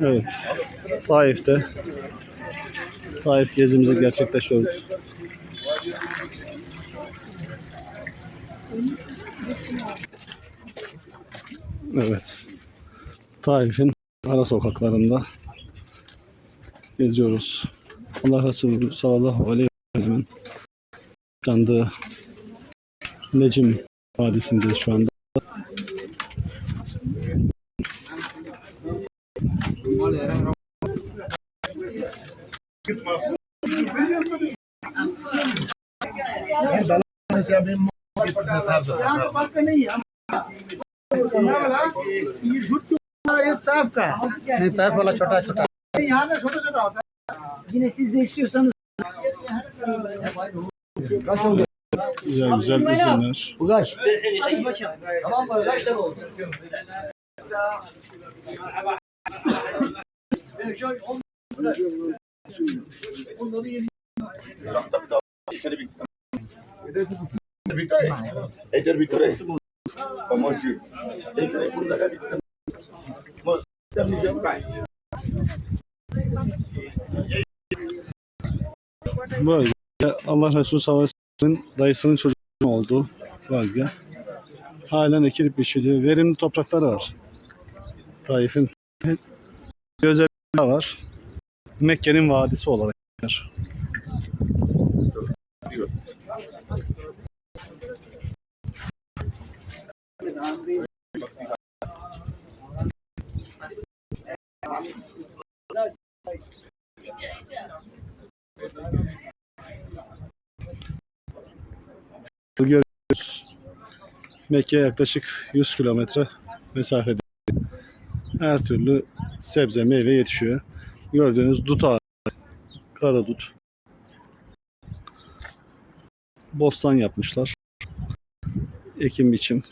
Evet. Taif'te Taif gezimizi gerçekleştiriyoruz. Evet. Taif'in ara sokaklarında geziyoruz. Allah Resulü sallallahu aleyhi ve sellem'in yaşandığı Necim Vadisi'ndeyiz şu anda. ताप का नहीं ताइफ वाला छोटा छोटा यहाँ पे छोटा छोटा होता है yine siz de istiyorsanız Güzel güzel üzümler. Bu kaç? hadi başım. Tamam mı? Kaç tane oldu? এটার ভিতরে মসজিদ এইখানে কোন জায়গায় মসজিদ আপনি যান নাই Bölge Allah Resulü sallallahu aleyhi ve sellem'in dayısının çocuğunun olduğu bölge. Halen ekilip biçiliyor. Verimli toprakları var. Taif'in bir özelliği var. Mekke'nin vadisi olarak. Görüyoruz. Mekke'ye yaklaşık 100 kilometre mesafede. Her türlü sebze meyve yetişiyor. Gördüğünüz dut ağacı, karadut. Bostan yapmışlar. Ekim biçim.